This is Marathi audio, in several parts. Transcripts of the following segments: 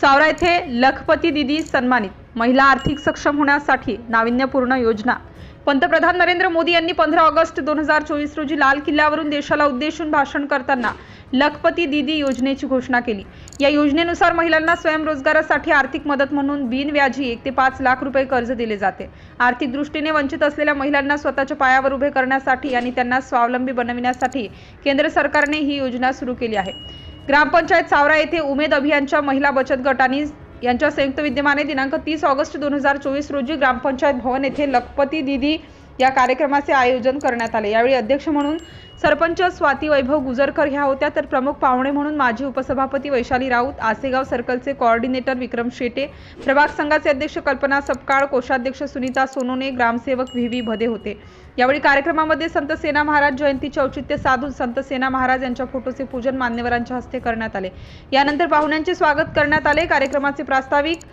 सावरा येथे लखपती दिदी सन्मानित. महिला आर्थिक सक्षम होण्यासाठी नाविन्यपूर्ण योजना. पंतप्रधान नरेंद्र मोदी यांनी पंधरा ऑगस्ट दोन हजार चोवीस रोजी लाल किल्ल्यावरून देशाला उद्देशून भाषण करताना लखपती दिदी योजनेची घोषणा केली. या योजनेनुसार महिलांना स्वयंरोजगारासाठी आर्थिक मदत म्हणून बिनव्याजी एक ते पाच लाख रुपये कर्ज दिले जाते. आर्थिक दृष्टीने वंचित असलेल्या महिलांना स्वतःच्या पायावर उभे करण्यासाठी आणि त्यांना स्वावलंबी बनविण्यासाठी केंद्र सरकारने ही योजना सुरू केली आहे. ग्रामपंचायत सावरा येथे उमेद अभियानच्या महिला बचत गटांनी यांच्या संयुक्त विद्यमाने दिनांक तीस ऑगस्ट दोन हजार चोवीस रोजी ग्रामपंचायत भवन येथे लखपती दिदी या कार्यक्रमाचे आयोजन करण्यात आले. यावेळी अध्यक्ष म्हणून सरपंच स्वाती वैभव गुजरकर ह्या होत्या. तर प्रमुख पाहुणे म्हणून माजी उपसभापती वैशाली राऊत आसेगाव सर्कलचे कोऑर्डिनेटर विक्रम शेटे प्रभाग संघाचे अध्यक्ष कल्पना सपकाळ कोषाध्यक्ष सुनीता सोनोने ग्रामसेवक व्ही. व्ही. भदे होते. यावेळी कार्यक्रमामध्ये संत सेना महाराज जयंतीचे औचित्य साधून संत सेना महाराज यांच्या फोटोचे पूजन मान्यवरांच्या हस्ते करण्यात आले. यानंतर पाहुण्यांचे स्वागत करण्यात आले. कार्यक्रमाचे प्रास्ताविक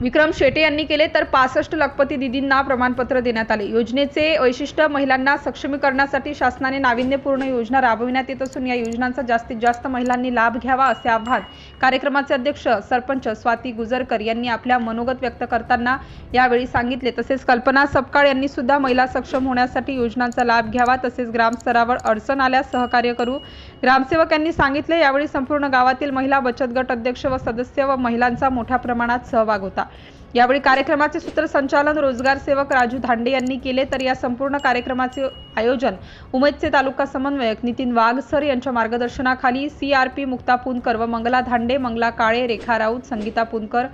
विक्रम शेटे यांनी केले तर पासष्ट लखपती दिदींना प्रमाणपत्र देण्यात आले. योजनेचे वैशिष्ट्य महिलांना सक्षमीकरणासाठी शासनाने नाविन्यपूर्ण योजना राबविण्यात येत असून या योजनांचा जास्तीत जास्त महिलांनी लाभ घ्यावा असे आवाहन कार्यक्रमाचे अध्यक्ष सरपंच स्वाती गुजरकर यांनी आपल्या मनोगत व्यक्त करताना यावेळी सांगितले. तसेच कल्पना सपकाळ यांनी सुद्धा महिला सक्षम होण्यासाठी योजनांचा लाभ घ्यावा. तसेच ग्रामस्तरावर अडचण आल्यास सहकार्य करू. ग्रामसेवक यांनी सांगितले यावेळी संपूर्ण गावातील महिला बचत गट अध्यक्ष व सदस्य व महिलांचा मोठ्या प्रमाणात सहभाग होता. यावेळी कार्यक्रमाचे सूत्रसंचालन रोजगार सेवक राजू धांडे यांनी केले. तर या संपूर्ण कार्यक्रमाचे आयोजन उमेदचे तालुका समन्वयक नितीन वाघसर यांच्या मार्गदर्शनाखाली C R P Mukta Punkar व मंगला धांडे मंगला काळे रेखा राऊत संगीता पुनकर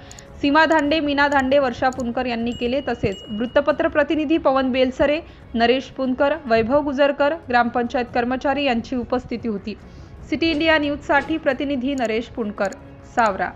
सीमा धांडे मीना धांडे वर्षा पुनकर यांनी केले. तसेच वृत्तपत्र प्रतिनिधी पवन बेलसरे नरेश पुनकर वैभव गुजरकर ग्रामपंचायत कर्मचारी यांची उपस्थिती होती. सिटी इंडिया न्यूजसाठी प्रतिनिधी नरेश पुणकर सावरा.